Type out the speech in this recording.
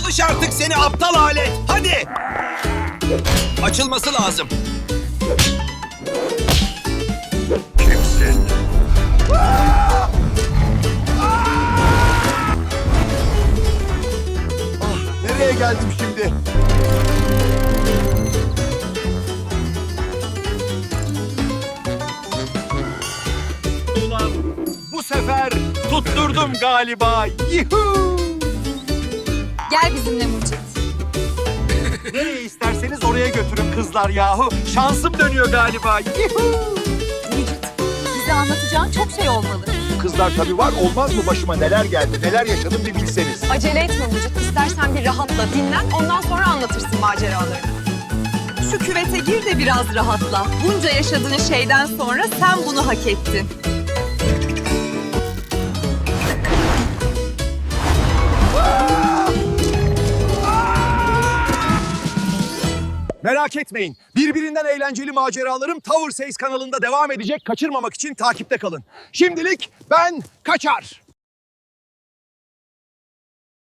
Çalış artık seni aptal alet. Hadi. Açılması lazım. Kimsin? Nereye geldim şimdi? Ulan bu sefer tutturdum galiba. Yuhuu! Gel bizimle Mucit. Nereye isterseniz oraya götürün kızlar yahu. Şansım dönüyor galiba. Yuhuu! Mucit, bize anlatacağın çok şey olmalı. Kızlar tabii var olmaz mı başıma neler geldi neler yaşadım bir bilseniz. Acele etme Mucit. İstersen bir rahatla, dinlen. Ondan sonra anlatırsın maceralarını. Şu küvete gir de biraz rahatla. Bunca yaşadığın şeyden sonra sen bunu hak ettin. Merak etmeyin. Birbirinden eğlenceli maceralarım Tower Says kanalında devam edecek. Kaçırmamak için takipte kalın. Şimdilik ben kaçar.